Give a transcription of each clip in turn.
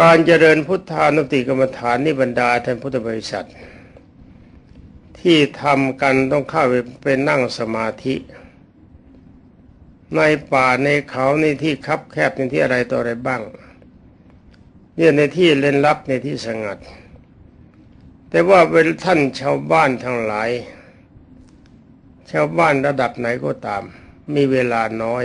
การเจริญพุทธานุติกรรมฐานนี่บรรดาท่านพุทธบริษัท ที่ทำกันต้องเข้าไปเป็นนั่งสมาธิ ในป่าในเขาในที่คับแคบในที่อะไรต่ออะไรบ้างเนี่ยในที่เล่นลับในที่สงัด แต่ว่าเป็นท่านชาวบ้านทั้งหลาย ชาวบ้านระดับไหนก็ตาม มีเวลาน้อย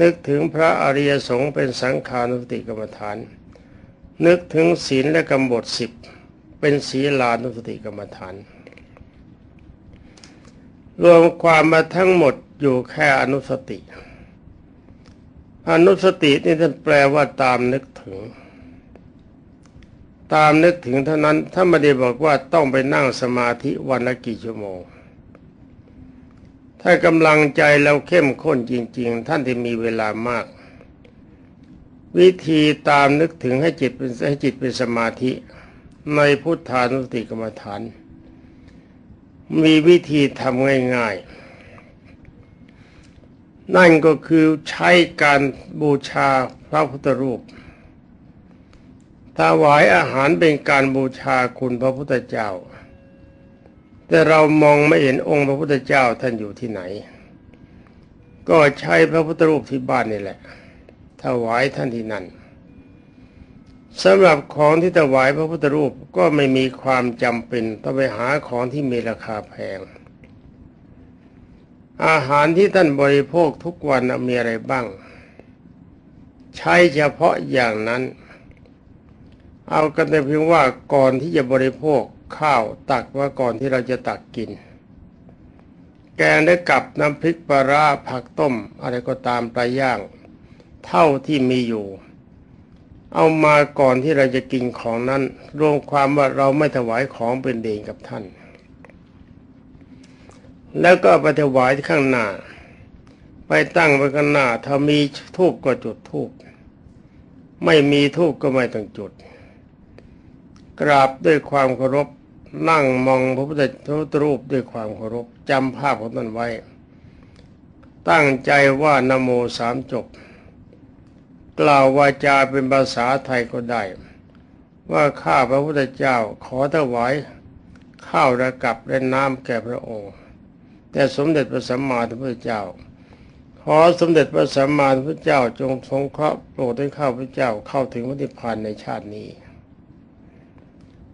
นึกถึงพระอริยสงฆ์เป็นสังขานุสติกรรมฐาน นึกถึงศีลและกรรมบทสิบเป็นศีลานุสติกรรมฐาน รวมความมาทั้งหมดอยู่แค่อนุสติ อนุสตินี่ท่านแปลว่าตามนึกถึง ตามนึกถึงเท่านั้นถ้าไม่ได้บอกว่าต้องไปนั่งสมาธิวันละกี่ชั่วโมง ถ้ากำลังใจเราเข้มข้นจริง ๆ ท่านที่มีเวลามาก วิธีตามนึกถึงให้จิตเป็นให้จิตเป็นสมาธิ ในพุทธานุสติกรรมฐาน มีวิธีทำง่ายๆ นั่นก็คือใช้การบูชาพระพุทธรูปถวายอาหารเป็นการบูชาคุณพระพุทธเจ้า แต่เรามองไม่เห็นองค์พระพุทธเจ้าท่านอยู่ที่ไหน ก็ใช้พระพุทธรูปที่บ้านนี่แหละ ถวายท่านที่นั่นสำหรับของที่ถวายพระพุทธรูปก็ไม่มีความจำเป็นต้องไปหาของที่มีราคาแพง อาหารที่ท่านบริโภคทุกวันมีอะไรบ้าง ใช้เฉพาะอย่างนั้น เอากันแต่เพียงว่าก่อนที่จะบริโภค ข้าวตักว่าก่อนที่เราจะตักกิน แกงได้กับน้ำพริกปลาร้าผักต้ม อะไรก็ตามปลาย่าง เท่าที่มีอยู่ เอามาก่อนที่เราจะกินของนั้น รวมความว่าเราไม่ถวายของเป็นเดงกับท่าน แล้วก็ไปถวายข้างหน้า ไปตั้งไว้ข้างหน้าถ้ามีทูบก็จุดทูบไม่มีทูบก็ไม่ต้องจุดกราบด้วยความเคารพ นั่งมองพระพุทธรูปด้วยความเคารพจำภาพของท่านไว้ ตั้งใจว่านโมสามจบ กล่าววาจาเป็นภาษาไทยก็ได้ ว่าข้าพระพุทธเจ้าขอถวายข้าวระกับและน้ำแก่พระองค์ แต่สมเด็จพระสัมมาสัมพุทธเจ้า ขอสมเด็จพระสัมมาสัมพุทธเจ้าจงทรงเคราะห์โปรดให้ข้าพระเจ้าเข้าถึงพระนิพพานในชาตินี้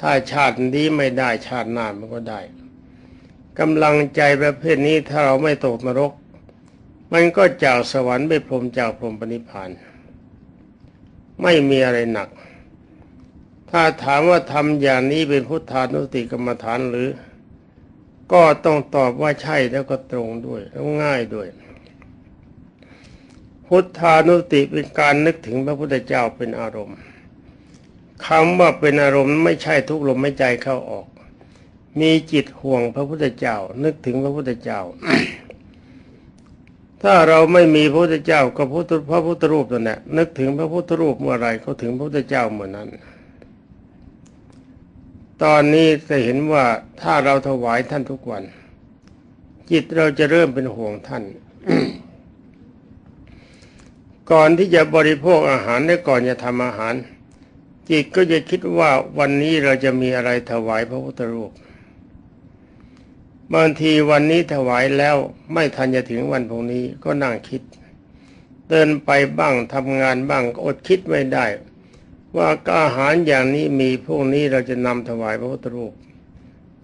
ถ้าชาตินี้ไม่ได้ชาติหน้ามันก็ได้กำลังใจประเภทนี้ถ้าเราไม่ตกนรก มันก็จากสวรรค์ไปพรมจากพรมปณิพานไม่มีอะไรหนัก ถ้าถามว่าทำอย่างนี้เป็นพุทธานุสติกรรมฐานหรือ ก็ต้องตอบว่าใช่แล้วก็ตรงด้วยแล้วง่ายด้วย พุทธานุสติเป็นการนึกถึงพระพุทธเจ้าเป็นอารมณ์ คำว่าเป็นอารมณ์ไม่ใช่ทุกลมไม่ใจเข้าออก มีจิตห่วงพระพุทธเจ้า นึกถึงพระพุทธเจ้า ถ้าเราไม่มีพระพุทธเจ้าก็พระพุทธรูปนั่นแหละนึกถึงพระพุทธรูปเมื่อไรเขาถึงพระพุทธเจ้าเมื่อนั้น ตอนนี้จะเห็นว่าถ้าเราถวายท่านทุกวัน จิตเราจะเริ่มเป็นห่วงท่านก่อนที่จะบริโภคอาหารและก่อนจะทำอาหาร จิตก็จะคิดว่าวันนี้เราจะมีอะไรถวายพระพุทธรูปบางทีวันนี้ถวายแล้วไม่ทันจะถึงวันพรุ่งนี้ก็นั่งคิด เดินไปบ้างทำงานบ้างอดคิดไม่ได้ ว่าอาหารอย่างนี้มีพวกนี้เราจะนำถวายพระพุทธรูป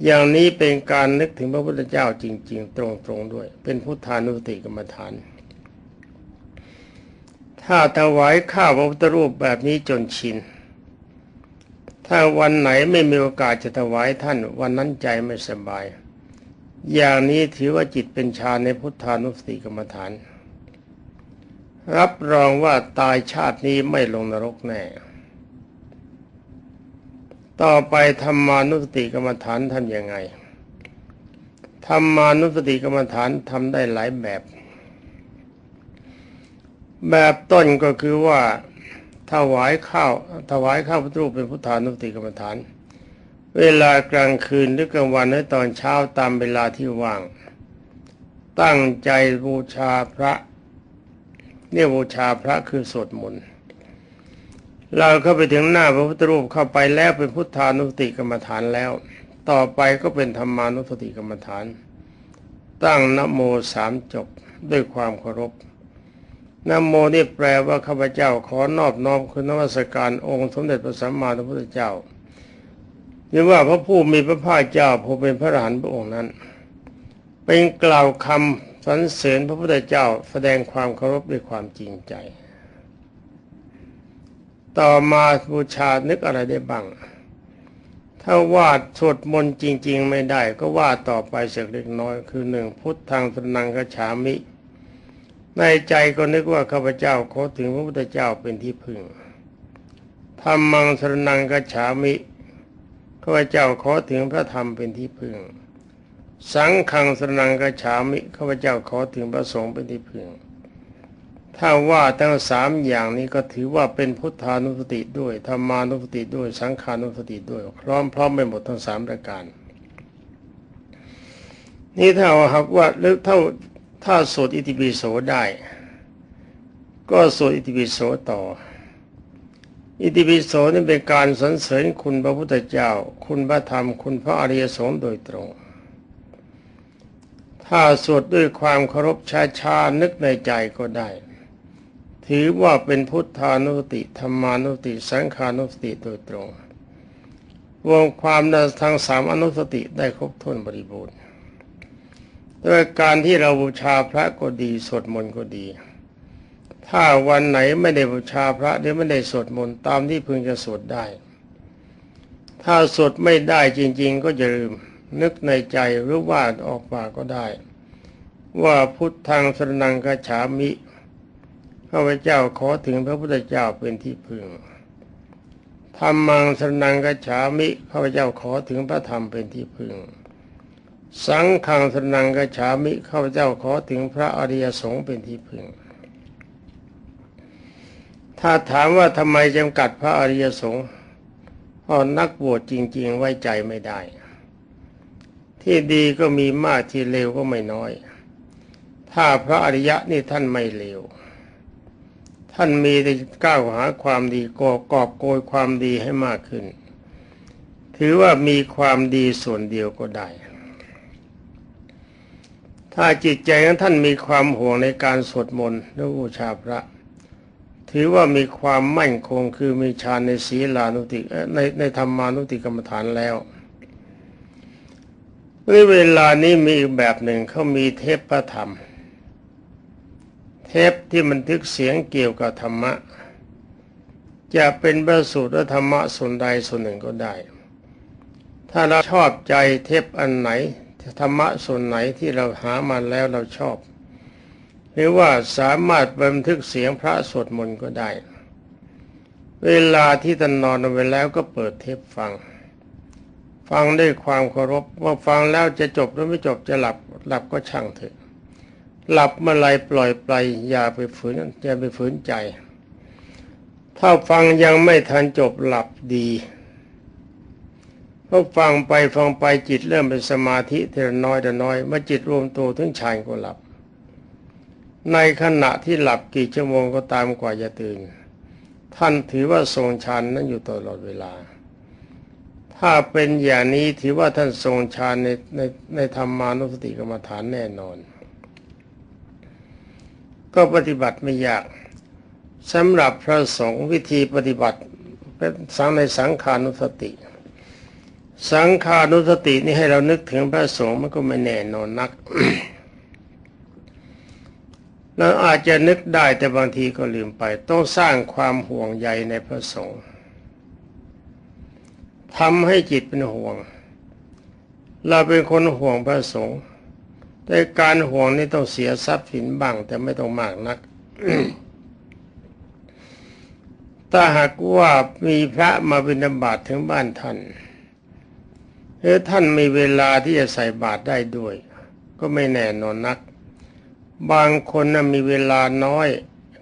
อย่างนี้เป็นการนึกถึงพระพุทธเจ้าจริง ๆ ตรงๆด้วย เป็นพุทธานุสติกรรมฐาน ถ้าถวายข้าวพระพุทธรูปแบบนี้จนชิน ถ้าวันไหนไม่มีโอกาสจะถวายท่าน วันนั้นใจไม่สบาย อย่างนี้ถือว่าจิตเป็นฌานในพุทธานุสติกรรมฐาน รับรองว่าตายชาตินี้ไม่ลงนรกแน่ ต่อไปธรรมานุสติกรรมฐานทำยังไงธรรมานุสติกรรมฐานทำได้หลายแบบ แบบต้นก็คือว่า ถวายข้าวถวายข้าวพระรูปเป็นพุทธานุสติกรรมฐาน เวลากลางคืนหรือกลางวันหรือตอนเช้าตามเวลาที่ว่าง ตั้งใจบูชาพระเนี่ยบูชาพระคือสวดมนต์เราเข้าไปถึงหน้าพระพุทธรูปเข้าไปแล้วเป็นพุทธานุสติกรรมฐานแล้ว ต่อไปก็เป็นธรรมานุสติกรรมฐาน ตั้งนโมสามจบด้วยความเคารพ นโมนี่แปลว่าข้าพเจ้าขอนอบน้อมคุณนวัสการองค์สมเด็จพระสัมมาสัมพุทธเจ้าหรือว่าพระผู้มีพระภาคเจ้าผู้เป็นพระอรหันต์พระองค์นั้น เป็นกล่าวคำสรรเสริญพระพุทธเจ้าแสดงความเคารพด้วยความจริงใจ ต่อมาบูชานึกอะไรได้บ้าง ถ้าวาดสวดมนต์จริง ๆ ไม่ได้ก็วาดต่อไปเสักเล็กน้อย คือหนึ่งพุทธังสนังกฉามิ ในใจก็นึกว่าข้าพเจ้าขอถึงพระพุทธเจ้าเป็นที่พึ่งธรรมังสนังกฉามิข้าพเจ้าขอถึงพระธรรมเป็นที่พึ่ง สังฆังสนังกฉามิข้าพเจ้าขอถึงพระสงฆ์เป็นที่พึ่ง ถ้าว่าทั้งสามอย่างนี้ก็ถือว่าเป็นพุทธานุสติด้วยธรรมานุสติด้วย สังขานุสติด้วยพร้อมพร้อมไปหมดทั้งสามประการนี่ถ้าหากว่าหรือเท่า ถ้าสวดอิติปิโสได้ ก็สวดอิติปิโสต่อ อิติปิโสนี่เป็นการสรรเสริญคุณพระพุทธเจ้า คุณพระธรรม คุณพระอริยสงฆ์โดยตรง ถ้าสวดด้วยความเคารพช้าๆนึกในใจก็ได้ ถือว่าเป็นพุทธานุสติธรรมานุสติ สังขานุสติโดยตรง รวมความในทางสามอนุสติได้ครบถ้วนบริบูรณ์ ด้วยการที่เราบูชาพระก็ดีสวดมนต์ก็ดี ถ้าวันไหนไม่ได้บูชาพระหรือไม่ได้สวดมนต์ตามที่พึงจะสวดได้ ถ้าสวดไม่ได้จริง ๆ ก็จะลืมนึกในใจหรือว่าออกปากก็ได้ ว่าพุทธังสรนังกฉามิข้าพเจ้าขอถึงพระพุทธเจ้าเป็นที่พึงธรรมังสรนังกฉามิข้าพเจ้าขอถึงพระธรรมเป็นที่พึ่ง สังฆังสนังกฉามิข้าพเจ้าขอถึงพระอริยสงฆ์เป็นที่พึ่ง ถ้าถามว่าทำไมจำกัดพระอริยสงฆ์เพราะนักบวชจริง ๆ ไว้ใจไม่ได้ ที่ดีก็มีมากที่เลวก็ไม่น้อย ถ้าพระอริยะนี่ท่านไม่เลวท่านมีแต่ก้าวหาความดีกอกอบโกยความดีให้มากขึ้น ถือว่ามีความดีส่วนเดียวก็ได้ ถ้าจิตใจของท่านมีความห่วงในการสวดมนต์หรือบูชาพระ ถือว่ามีความมั่นคงคือมีฌานในศีลานุติในในธรรมานุติกรรมฐานแล้วในเวลานี้มีอีกแบบหนึ่งเขามีเทประธรรม เทปที่บันทึกเสียงเกี่ยวกับธรรมะ จะเป็นพระสูตรธรรมะส่วนใดส่วนหนึ่งก็ได้ ถ้าเราชอบใจเทปอันไหน ธรรมะส่วนไหนที่เราหามาแล้วเราชอบ หรือว่าสามารถบันทึกเสียงพระสวดมนต์ก็ได้ เวลาที่ท่านนอนไปแล้วก็เปิดเทปฟัง ฟังด้วยความเคารพว่าฟังแล้วจะจบหรือไม่จบจะหลับหลับก็ช่างเถอะ หลับเมื่อไรปล่อยไปอย่าไปฝืนอย่าไปฝืนใจ ถ้าฟังยังไม่ทันจบหลับดี ก็ฟังไปฟังไปจิตเริ่มเป็นสมาธิเทละน้อยแต่น้อยเมื่อจิตรวมตัวถึงฌานก็หลับ ในขณะที่หลับกี่ชั่วโมงก็ตามกว่าจะตื่น ท่านถือว่าทรงฌานนั้นอยู่ตลอดเวลา ถ้าเป็นอย่างนี้ถือว่าท่านทรงฌานในในในธรรมานุสติกรรมฐานแน่นอน ก็ปฏิบัติไม่ยากสำหรับพระสงฆ์วิธีปฏิบัติเป็นสังในสังขานุสติ สังขานุสตินี่ให้เรานึกถึงพระสงฆ์มันก็ไม่แน่นอนนักเราอาจจะนึกได้แต่บางทีก็ลืมไป ต้องสร้างความห่วงใยในพระสงฆ์ทำให้จิตเป็นห่วง เราเป็นคนห่วงพระสงฆ์แต่การห่วงนี่ต้องเสียทรัพย์สินบ้าง แต่ไม่ต้องมากนักถ้าหากว่ามีพระมาบิณฑบาตถึงบ้านท่าน หรือท่านมีเวลาที่จะใส่บาตรได้ด้วย ก็ไม่แน่นอนนัก บางคนนะมีเวลาน้อย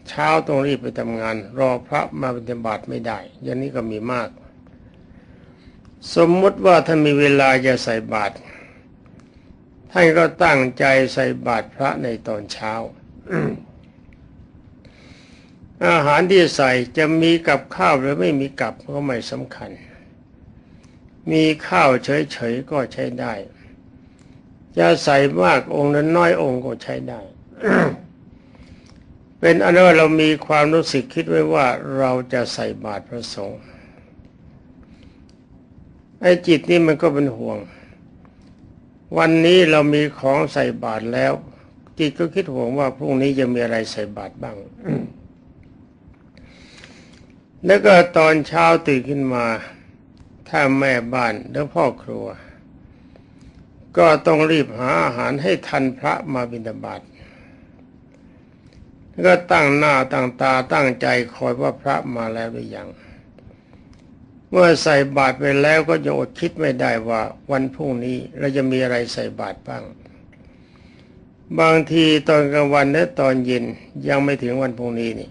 เช้าต้องรีบไปทำงาน รอพระมาบิบาตไม่ได้อย่างนี้ก็มีมาก สมมติว่าท่านมีเวลาจะใส่บาตรท่านก็ตั้งใจใส่บาตรพระในตอนเช้าอาหารที่ใส่จะมีกับข้าวหรือไม่มีกับก็ไม่สำคัญ มีข้าวเฉยๆก็ใช้ได้ จะใส่มากองค์นั้นน้อยองค์ก็ใช้ได้ เป็นอันว่าเรามีความรู้สึกคิดไว้ว่าเราจะใส่บาตรพระสงฆ์ไอ้จิตนี่มันก็เป็นห่วง วันนี้เรามีของใส่บาตรแล้ว จิตก็คิดห่วงว่าพรุ่งนี้จะมีอะไรใส่บาตรบ้างแล้วก็ตอนเช้าตื่นขึ้นมา ถ้าแม่บ้านหรือพ่อครัว ก็ต้องรีบหาอาหารให้ทันพระมาบิณฑบาตแล้วก็ตั้งหน้าตั้งตาตั้งใจคอยว่าพระมาแล้วหรือยัง เมื่อใส่บาตรไปแล้วก็จะอดคิดไม่ได้ว่า วันพรุ่งนี้เราจะมีอะไรใส่บาตรบ้าง บางทีตอนกลางวันและตอนเย็นยังไม่ถึงวันพรุ่งนี้นี่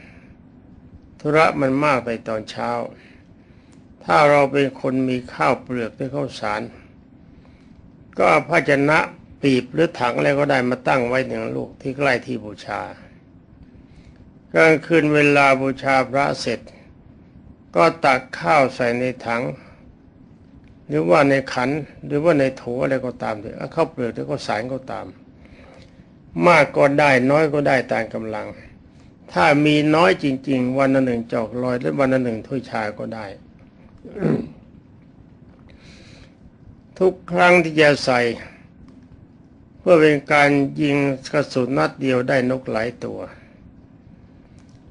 ธุระมันมากไปตอนเช้า ถ้าเราเป็นคนมีข้าวเปลือกหรือข้าวสาร ก็ภาชนะปีบหรือถังอะไรก็ได้มาตั้งไว้หนึ่งลูกที่ใกล้ที่บูชากลางคืนเวลาบูชาพระเสร็จ ก็ตักข้าวใส่ในถัง หรือว่าในขันหรือว่าในโถอะไรก็ตามเถอะข้าวเปลือกหรือข้าวสารก็ตาม มากก็ได้น้อยก็ได้ตามกำลัง ถ้ามีน้อยจริง ๆ วันละหนึ่งจอกลอยหรือวันละหนึ่งถ้วยชาก็ได้ ทุกครั้งที่จะใส่ เพื่อเป็นการยิงกระสุนนัดเดียวได้นกหลายตัว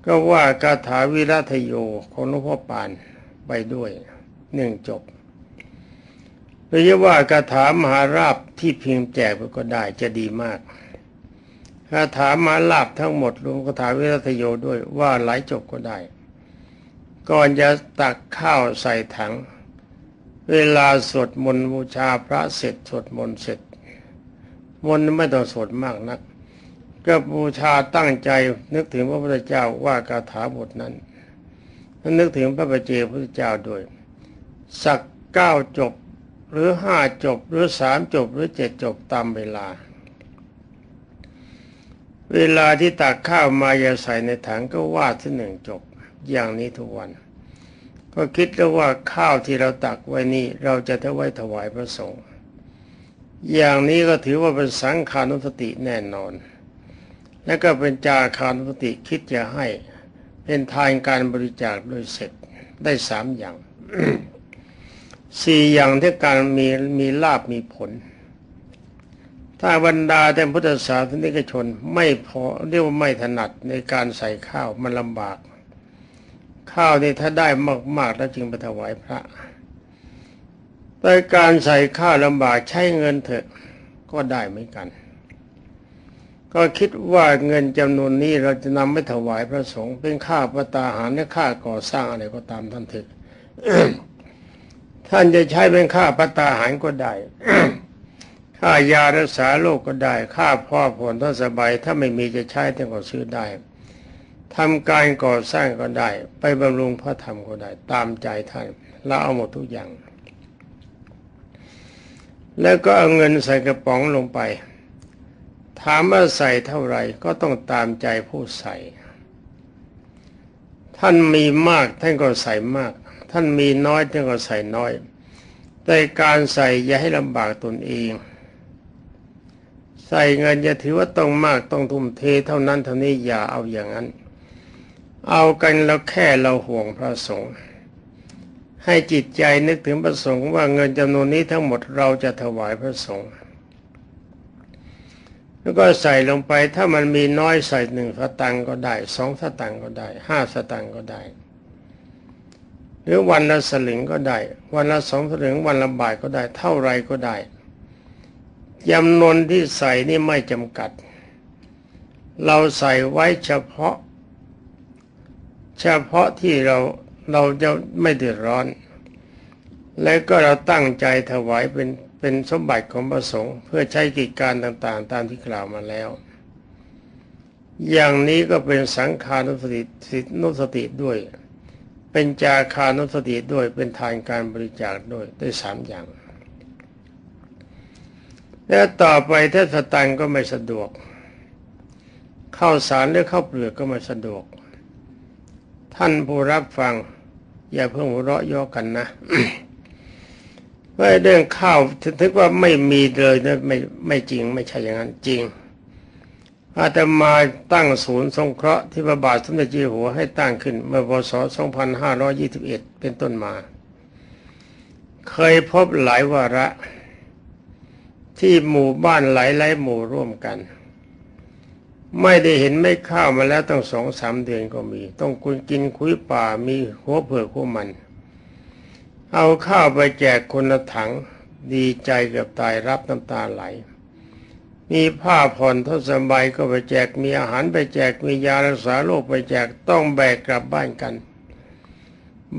ก็ว่าคาถาวิรัตโยของหลวงพ่อปานไปด้วยหนึ่งจบหรือว่าคาถามหาราบที่เพียงแจกไปก็ได้จะดีมาก คาถามาราบทั้งหมดรวมคาถาวิรัตโยด้วยว่าหลายจบก็ได้ ก่อนจะตักข้าวใส่ถัง เวลาสวดมนต์บูชาพระเสร็จสวดมนต์เสร็จ มนต์ไม่ต้องสวดมากนัก ก็บูชาตั้งใจนึกถึงพระพุทธเจ้าว่าคาถาบทนั้นนึกถึงพระปเจพระพุทธเจ้าด้วย สักเก้าจบหรือห้าจบหรือสามจบหรือเจ็ดจบตามเวลา เวลาที่ตักข้าวมาอย่าใส่ในถังก็วาดที่หนึ่งจบอย่างนี้ทุกวัน ก็คิดแล้วว่าข้าวที่เราตักไว้นี่เราจะถวายถวายพระสงฆ์อย่างนี้ก็ถือว่าเป็นสังขานุสติแน่นอน และก็เป็นจาคานุสติคิดจะให้เป็นทานการบริจาคโดยเสร็จได้สามอย่างสี่อย่างที่การมีมีลาบมีผล ถ้าบรรดาแต่พุทธศาสนิกชนไม่พอเรียกว่าไม่ถนัดในการใส่ข้าวมันลำบาก ข้าวนี่ถ้าได้มากๆแล้วจึงไปถวายพระ แต่การใส่ข้าวลำบากใช้เงินเถอะก็ได้เหมือนกัน ก็คิดว่าเงินจำนวนนี้เราจะนำไปถวายพระสงฆ์เป็นค่าประตาหารและค่าก่อสร้างอะไรก็ตามท่านเถอะท่านจะใช้เป็นค่าประตาหารก็ได้ ค่ายารักษาโรคกก็ได้ ค่าพ่อผลท่านสบาย ถ้าไม่มีจะใช้ท่านก็ซื้อได้ทำการก่อสร้างก็ได้ ไปบำรุงพระธรรมก็ได้ ตามใจท่านเราเอาหมดทุกอย่าง แล้วก็เอาเงินใส่กระป๋องลงไป ถามว่าใส่เท่าไหร่ก็ต้องตามใจผู้ใส่ ท่านมีมากท่านก็ใส่มาก ท่านมีน้อยท่านก็ใส่น้อย แต่การใส่อย่าให้ลำบากตนเอง ใส่เงินอย่าถือว่าต้องมากต้องทุ่มเทเท่านั้นเท่านี้อย่าเอาอย่างนั้น เอากันแล้วแค่เราห่วงพระสงฆ์ให้จิตใจนึกถึงพระสงฆ์ว่าเงินจำนวนนี้ทั้งหมดเราจะถวายพระสงฆ์แล้วก็ใส่ลงไปถ้ามันมีน้อยใส่หนึ่งสตังก็ได้สองสตังก็ได้ห้าสตังก็ได้ หรือวันละสลึงก็ได้ วันละสองสลึงวันละบาทก็ได้ เท่าไรก็ได้ จำนวนที่ใส่นี่ไม่จำกัด เราใส่ไว้เฉพาะ เฉพาะที่เราเราจะไม่เดือดร้อน และก็เราตั้งใจถวายเป็นเป็นสมบัติของพระสงฆ์เพื่อใช้กิจการต่างๆ ตามที่กล่าวมาแล้ว อย่างนี้ก็เป็นสังขานุสติสินุสติด้วย เป็นจาคานุสติด้วยเป็นทานการบริจาคด้วยได้สามอย่าง แล้วต่อไปถ้าสตังก็ไม่สะดวก เข้าสารหรือเข้าเปลือกก็ไม่สะดวก ท่านผู้รับฟัง อย่าเพิ่งหัวเราะย่อกันนะว่าเรื่องข้าวถึงว่าไม่มีเลยนะไม่ไม่จริง ไม่ใช่อย่างนั้นจริง อาตมาตั้งศูนย์สงเคราะห์ที่พระบาทสมเด็จเจ้าหัวให้ตั้งขึ้น เมื่อพศ 2521 เป็นต้นมา เคยพบหลายวาระ ที่หมู่บ้านหลายหลายหมู่ร่วมกัน ไม่ได้เห็นไม่ข้าวมาแล้วตั้งสองสามเดือนก็มี ต้องกุนกินคุยป่ามีหัวเผือกหัวมัน เอาข้าวไปแจกคนละถังดีใจเกือบตายรับน้ำตาไหล มีผ้าผ่อนทศบายก็ไปแจกมีอาหารไปแจกมียารักษาโรคไปแจกต้องแบกกลับบ้านกัน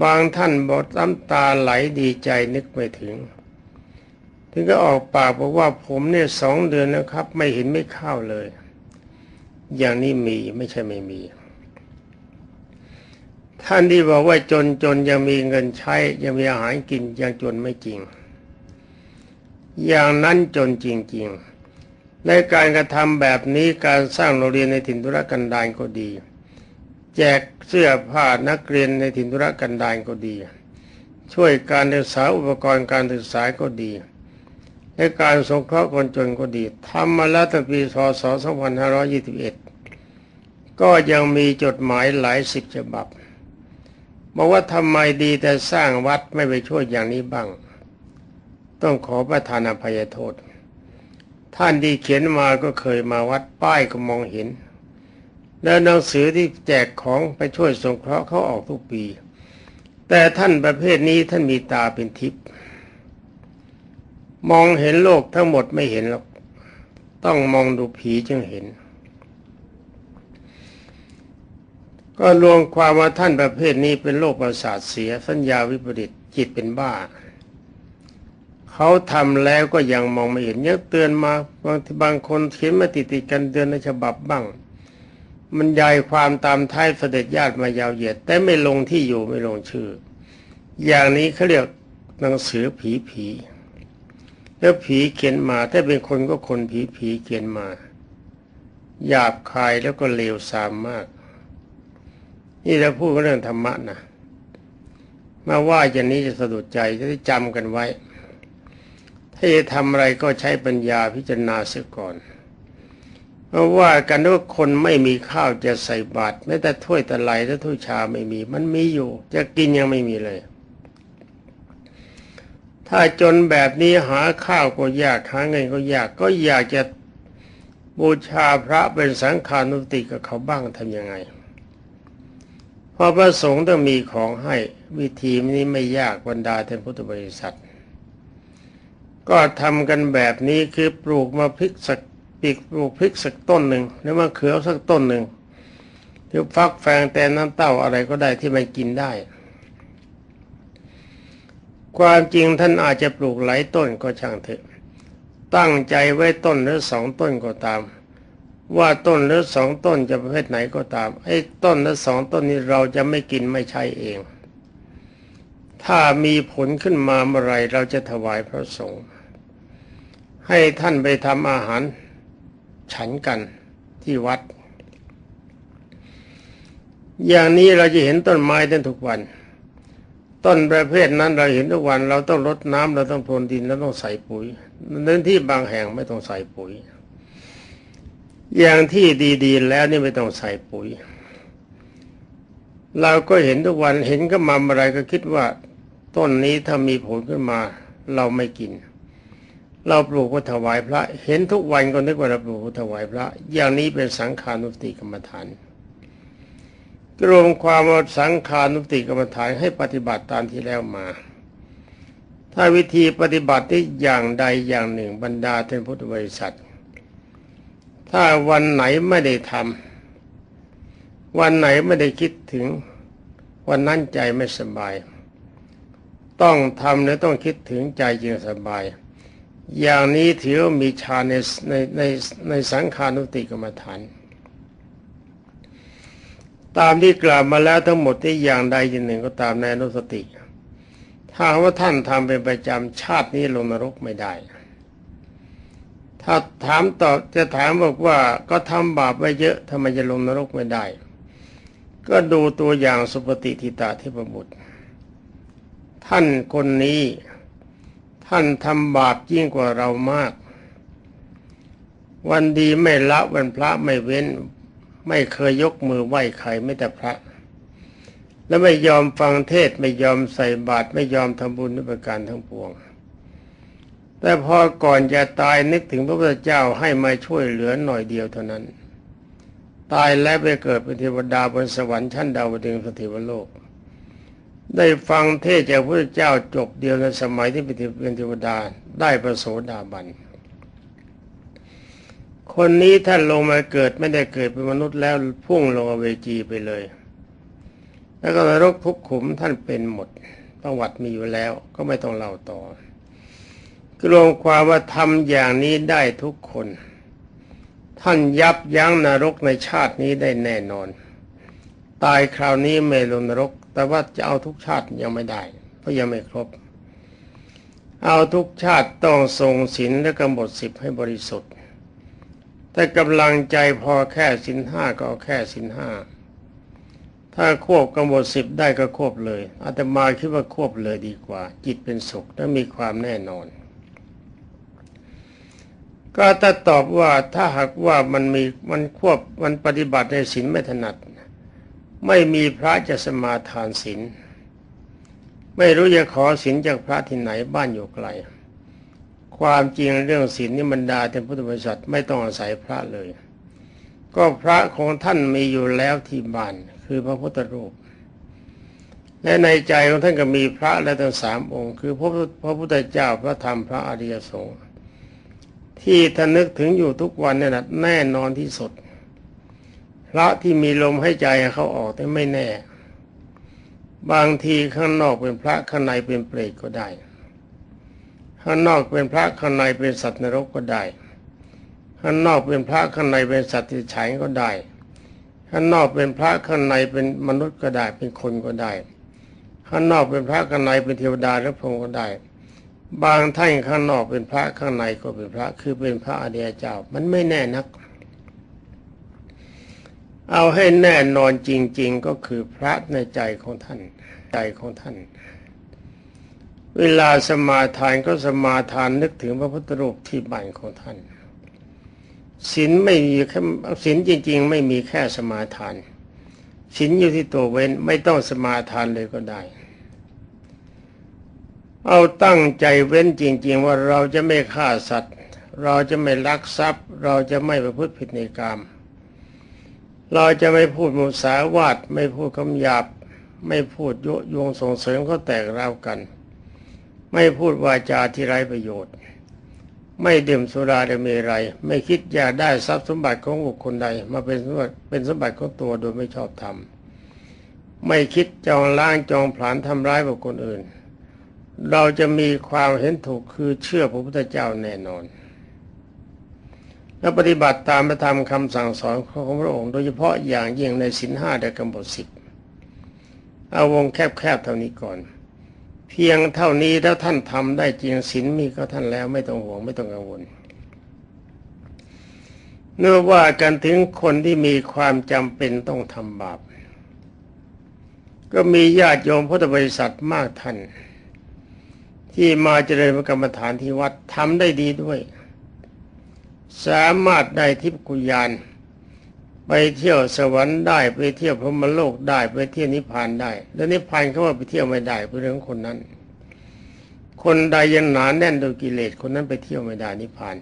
บางท่านบอกน้ำตาไหลดีใจนึกไม่ถึง ถึงก็ออกปากบอกว่าผมเนี่ยสองเดือนแล้วครับ ไม่เห็นไม่ข้าวเลย อย่างนี้มีไม่ใช่ไม่มี ท่านที่บอกว่าจนจนยังมีเงินใช้ ยังมีอาหารกินยังจนไม่จริง อย่างนั้นจนจริง ๆ ในการกระทำแบบนี้การสร้างโรงเรียนในถิ่นธุรกันดารก็ดี แจกเสื้อผ้านักเรียนในถิ่นธุรกันดารก็ดี ช่วยการศึกษาอุปกรณ์การศึกษาก็ดี ในการสงเคราะห์คนจนก็ดีทำมาแล้วตั้งปีพศ2521 ก็ยังมีจดหมายหลายสิบฉบับบอกว่าทำไมดีแต่สร้างวัดไม่ไปช่วยอย่างนี้บ้าง ต้องขอประทานอภัยโทษ ท่านที่เขียนมาก็เคยมาวัดป้ายก็มองเห็น แล้วหนังสือที่แจกของไปช่วยสงเคราะห์เขาออกทุกปี แต่ท่านประเภทนี้ท่านมีตาเป็นทิพย์ มองเห็นโลกทั้งหมดไม่เห็นหรอก ต้องมองดูผีจึงเห็น ก็รวมความว่าท่านประเภทนี้เป็นโรคประสาทเสียสัญญาวิปริตจิตเป็นบ้า เขาทำแล้วก็ยังมองไม่เห็นยังเตือนมาบางบางคนเขียนมาติดติดกันเดือนในฉบับบ้าง มันยายความตามท้ายเสด็จญาติมายาวเหยียด แต่ไม่ลงที่อยู่ไม่ลงชื่อ อย่างนี้เขาเรียกหนังสือผีผี แล้วผีเขียนมาถ้าเป็นคนก็คนผีผีเขียนมา หยาบคายแล้วก็เลวทรามมาก นี่เราพูดเรื่องธรรมะนะมาว่าอย่างนี้จะสะดุดใจจะได้จำกันไว้ ถ้าจะทำอะไรก็ใช้ปัญญาพิจารณาเสียก่อนเพราะว่ากันว่าคนไม่มีข้าวจะใส่บาตรแม้แต่ถ้วยตะไลและถ้วยชาไม่มี มันมีอยู่ จะกินยังไม่มีเลย ถ้าจนแบบนี้หาข้าวก็ยากหาเงินก็ยากก็อยากจะบูชาพระเป็นสังฆานุติกับเขาบ้างทำยังไงเพอพระสงฆ์ต้องมีของให้วิธีนี้ไม่ยากบรรดาท่านพุทธบริษัท ก็ทำกันแบบนี้คือปลูกมาพริกสักปีกปลูกพริกสักต้นหนึ่งหรือมะเขือสักต้นหนึ่งหรือฟักแฟงแต่น้ำเต้าอะไรก็ได้ที่มันกินได้ ความจริงท่านอาจจะปลูกหลายต้นก็ช่างเถอะ ตั้งใจไว้ต้นหรือสองต้นก็ตาม ว่าต้นหรือสองต้นจะประเภทไหนก็ตามไอ้ต้นหรือสองต้นนี้เราจะไม่กินไม่ใช้เอง ถ้ามีผลขึ้นมาเมื่อไรเราจะถวายพระสงฆ์ให้ท่านไปทำอาหาร ฉันกันที่วัด อย่างนี้เราจะเห็นต้นไม้ได้ทุกวัน ต้นประเภทนั้นเราเห็นทุกวันเราต้องรดน้ำเราต้องพรวนดินเราต้องใส่ปุ๋ยเน้นที่บางแห่งไม่ต้องใส่ปุ๋ย อย่างที่ดีๆ แล้วนี่ไม่ต้องใส่ปุ๋ย เราก็เห็นทุกวันเห็นก็มาอะไรก็คิดว่า ต้นนี้ถ้ามีผลขึ้นมา เราไม่กิน เราปลูกเพื่อถวายพระ เห็นทุกวันก็นึกว่าเราปลูกเพื่อถวายพระ อย่างนี้เป็นสังขานุสติกรรมฐาน รวมความว่าสังขานุติกรรมฐานให้ปฏิบัติตามที่แล้วมา ถ้าวิธีปฏิบัติที่อย่างใดอย่างหนึ่งบรรดาท่านพุทธบริษัท ถ้าวันไหนไม่ได้ทำวันไหนไม่ได้คิดถึง วันนั้นใจไม่สบาย ต้องทำและต้องคิดถึงใจจึงสบาย อย่างนี้ถือว่ามีฌานในในในในสังขานุติกรรมฐาน ตามที่กล่าวมาแล้วทั้งหมดที่อย่างใดอย่างหนึ่งก็ตามในอนุสติ ถ้าว่าท่านทำเป็นประจำชาตินี้ลงนรกไม่ได้ ถ้าถามต่อจะถามบอกว่าก็ทำบาปไว้เยอะทำไมจะลงนรกไม่ได้ ก็ดูตัวอย่างสุปฏิทิตาเทพบุตร ท่านคนนี้ท่านทำบาปยิ่งกว่าเรามาก วันดีไม่ละวันพระไม่เว้น ไม่เคยยกมือไหว้ใครไม่แต่พระ และไม่ยอมฟังเทศไม่ยอมใส่บาตรไม่ยอมทำบุญด้วยประการทั้งปวง แต่พอก่อนจะตายนึกถึงพระพุทธเจ้าให้มาช่วยเหลือหน่อยเดียวเท่านั้น ตายแล้วไปเกิดเป็นเทวดาบนสวรรค์ชั้นดาวดึงสถิวโลก ได้ฟังเทศจากพระพุทธเจ้าจบเดียวในสมัยที่เป็นเทวดาได้ประโสดาบัน คนนี้ท่านลงมาเกิดไม่ได้เกิดเป็นมนุษย์แล้วพุ่งลงอเวจีไปเลย แล้วก็นรกทุกขุมท่านเป็นหมดประวัติมีอยู่แล้วก็ไม่ต้องเล่าต่อกรวมความว่าทำอย่างนี้ได้ทุกคน ท่านยับยั้งนรกในชาตินี้ได้แน่นอน ตายคราวนี้ไม่ลงนรก แต่ว่าจะเอาทุกชาติยังไม่ได้ เพราะยังไม่ครบ เอาทุกชาติต้องทรงศีลและกำหนดสิบให้บริสุทธิ์ แต่กำลังใจพอแค่สินห้าก็แค่สินห้าถ้าควบกำหนดสิบได้ก็ควบเลยอาตมาคิดว่าควบเลยดีกว่า จิตเป็นสุขและมีความแน่นอน ก็ถ้าตอบว่าถ้าหากว่ามันมีมันควบมันปฏิบัติในศีลไม่ถนัด ไม่มีพระจะสมาทานศีลไม่รู้จะขอศีลจากพระที่ไหนบ้านอยู่ไกล ความจริงเรื่องศีลนี่บรรดาแต่พุทธบริษัทไม่ต้องอาศัยพระเลย ก็พระของท่านมีอยู่แล้วที่บ้านคือพระพุทธรูป และในใจของท่านก็มีพระและทั้งสามองค์ คือพระพระพุทธเจ้าพระธรรมพระอริยสงฆ์ที่ท่านนึกถึงอยู่ทุกวันนี่นะแน่นอนที่สุดพระที่มีลมให้ใจเขาออกแต่ไม่แน่ บางทีข้างนอกเป็นพระข้างในเป็นเปรตก็ได้ ข้างนอกเป็นพระข้างในเป็นสัตว์นรกก็ได้ข้างนอกเป็นพระข้างในเป็นสัตว์ที่ฉายก็ได้ข้างนอกเป็นพระข้างในเป็นมนุษย์ก็ได้เป็นคนก็ได้ข้างนอกเป็นพระข้างในเป็นเทวดาหรือพรหมก็ได้ บางท่านข้างนอกเป็นพระข้างในก็เป็นพระคือเป็นพระอเดียเจ้า มันไม่แน่นัก เอาให้แน่นอนจริง ๆก็คือพระในใจของท่าน ใจของท่าน เวลาสมาทานก็สมาทานนึกถึงพระพุทธรูปที่บ้านของท่านศีลไม่มีแค่ศีลจริง ๆ ไม่มีแค่สมาทานศีลอยู่ที่ตัวเว้นไม่ต้องสมาทานเลยก็ได้ เอาตั้งใจเว้นจริง ๆ ว่าเราจะไม่ฆ่าสัตว์ เราจะไม่ลักทรัพย์ เราจะไม่ประพฤติผิดในกรรมเราจะไม่พูดมุสาวาทไม่พูดคำหยาบ ไม่พูดยุยงส่งเสริมเขาแตกราวกัน ไม่พูดวาจาที่ไร้ประโยชน์ ไม่ดื่มสุราดเมรัยไม่คิดอยากได้ทรัพย์สมบัติของบุคคลใด มาเป็นสมบัติเป็นสมบัติของตัวโดยไม่ชอบธรรมไม่คิดจองล้างจองผลาญทำร้ายบุคคลอื่น เราจะมีความเห็นถูกคือเชื่อพระพุทธเจ้าแน่นอน และปฏิบัติตามพระธรรมคำสั่งสอนของพระองค์ โดยเฉพาะอย่างยิ่งในสินห้าและกำหนดสิบเอาวงแคบๆเท่านี้ก่อน เพียงเท่านี้แล้วท่านทำได้จริงศีลมีก็ท่านแล้วไม่ต้องห่วงไม่ต้องกังวลเนื่อว่ากันถึงคนที่มีความจำเป็นต้องทำบาป ก็มีญาติโยมพุทธบริษัทมากท่าน ที่มาเจริญกรรมฐานที่วัดทำได้ดีด้วย สามารถได้ทิพกุญาณ ไปเที่ยวสวรรค์ได้ไปเที่ยวพรหมโลกได้ไปเที่ยวนิพพานได้แล้วนิพพานเขาว่าไปเที่ยวไม่ได้เป็นเรื่องคนนั้น คนใดยังหนาแน่นโดยกิเลสคนนั้นไปเที่ยวไม่ได้นิพพาน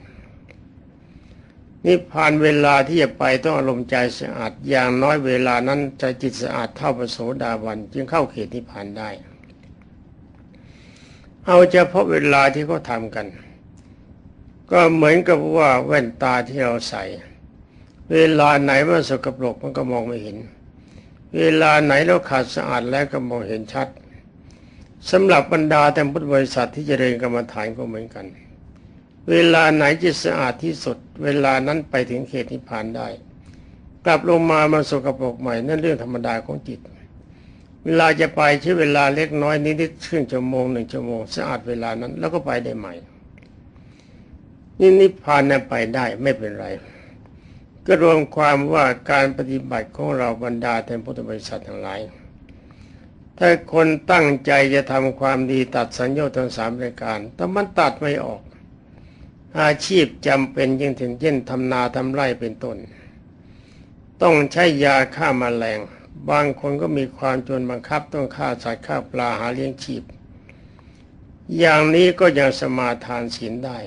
นิพพานเวลาที่จะไปต้องอารมณ์ใจสะอาดอย่างน้อยเวลานั้นใจจิตสะอาดเท่าพระโสดาบันจึงเข้าเขตนิพพานได้ เอาเฉพาะเวลาที่เขาทำกัน ก็เหมือนกับว่าแว่นตาที่เราใส่ เวลาไหนมันสกปรกมันก็มองไม่เห็น เวลาไหนเราขาดสะอาดแล้วก็มองเห็นชัดสำหรับบรรดาแต่พุทธบริษัทที่จเจริญกรรมฐานก็เหมือนกัน เวลาไหนจิตสะอาดที่สุด เวลานั้นไปถึงเขตนิพพานได้ กลับลงมามันสกปรกใหม่นั่นเรื่องธรรมดาของจิต เวลาจะไปใช้เวลาเล็กน้อยนิดๆครึ่งชั่วโมงหนึ่งชั่วโมงสะอาดเวลานั้น แล้วก็ไปได้ใหม่ นี่นิพพานนั้นไปได้ไม่เป็นไร ก็รวมความว่าการปฏิบัติของเราบรรดาแทนพุทธบริษัททั้งหลาย ถ้าคนตั้งใจจะทำความดีตัดสัญญาทั้งสามรายการ แต่มันตัดไม่ออก อาชีพจำเป็นยิ่งถึงเช่นทำนาทำไร่เป็นต้น ต้องใช้ยาฆ่ามาแมลง บางคนก็มีความจนบังคับต้องฆ่าสัตว์ฆ่าปลาหาเลี้ยงชีพ อย่างนี้ก็ยังสมาทานศีลได้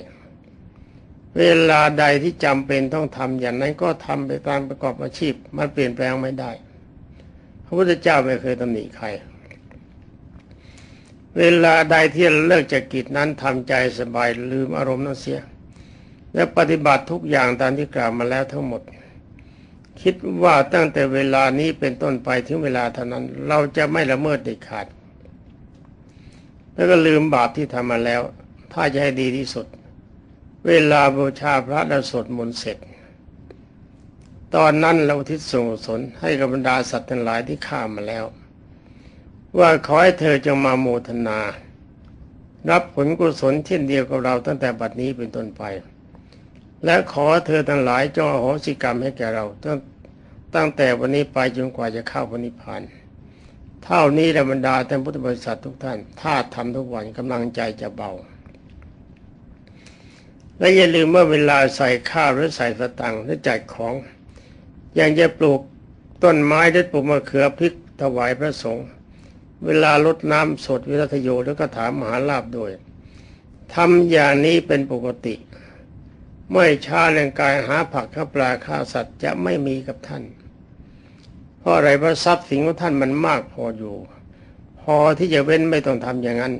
เวลาใดที่จำเป็นต้องทำอย่างนั้นก็ทำไปตามประกอบอาชีพ มันเปลี่ยนแปลงไม่ได้ พระพุทธเจ้าไม่เคยตำหนิใคร เวลาใดที่เลิกจากกิจนั้นทำใจสบายลืมอารมณ์นั้นเสีย และปฏิบัติทุกอย่างตามที่กล่าวมาแล้วทั้งหมด คิดว่าตั้งแต่เวลานี้เป็นต้นไปถึงเวลาเท่านั้น เราจะไม่ละเมิดเด็ดขาด แล้วก็ลืมบาปที่ทำมาแล้ว ถ้าจะให้ดีที่สุด เวลาบูชาพระและสวดมนต์เสร็จ ตอนนั้นเราทิศส่งสนให้กับบรรดาสัตว์ทั้งหลายที่ข้ามาแล้ว ว่าขอให้เธอจงมาโมทนา รับผลกุศลเช่นเดียวกับเราตั้งแต่บัดนี้เป็นต้นไป และขอเธอทั้งหลายจงอโหสิกรรมให้แก่เราตั้งตั้งแต่วันนี้ไปจนกว่าจะเข้าพระนิพพานเท่านี้แหละบรรดาท่านพุทธบริษัททุกท่าน ถ้าทำทุกวันกำลังใจจะเบา และอย่าลืมว่าเวลาใส่ข้าวหรือใส่สตังค์หรือจัดของอย่างจะปลูกต้นไม้หรือปลูกมะเขือพริกถวายพระสงฆ์เวลาลดน้ำสดวิรัตโยแล้วก็ถามมหาลาบด้วยทำอย่างนี้เป็นปกติ ไม่ช้าเรื่องการหาผักข้าปลาข้าสัตว์จะไม่มีกับท่าน เพราะอะไรเพราะทรัพย์สินของท่านมันมากพออยู่ พอที่จะเว้นไม่ต้องทำอย่างนั้น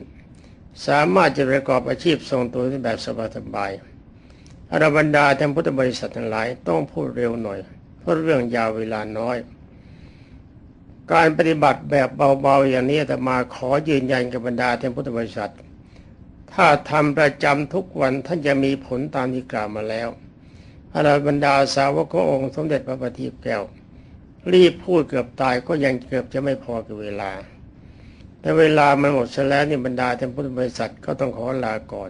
สามารถจะประกอบอาชีพทรงตัวในแบบสบายๆ อรบรรดาท่านพุทธบริษัททั้งหลายต้องพูดเร็วหน่อย เพราะเรื่องยาวเวลาน้อย การปฏิบัติแบบเบาๆอย่างนี้แต่มาขอยืนยันกับบรรดาท่านพุทธบริษัท ถ้าทำประจำทุกวันท่านจะมีผลตามที่กล่าวมาแล้วอรบรรดาสาวกขององค์สมเด็จพระบัณฑิตแก้วรีบพูดเกือบตายก็ยังเกือบจะไม่พอกับเวลา แต่เวลามันหมดเสียแล้วนี่บรรดาท่านพุทธบริษัทก็ต้องขอลาก่อน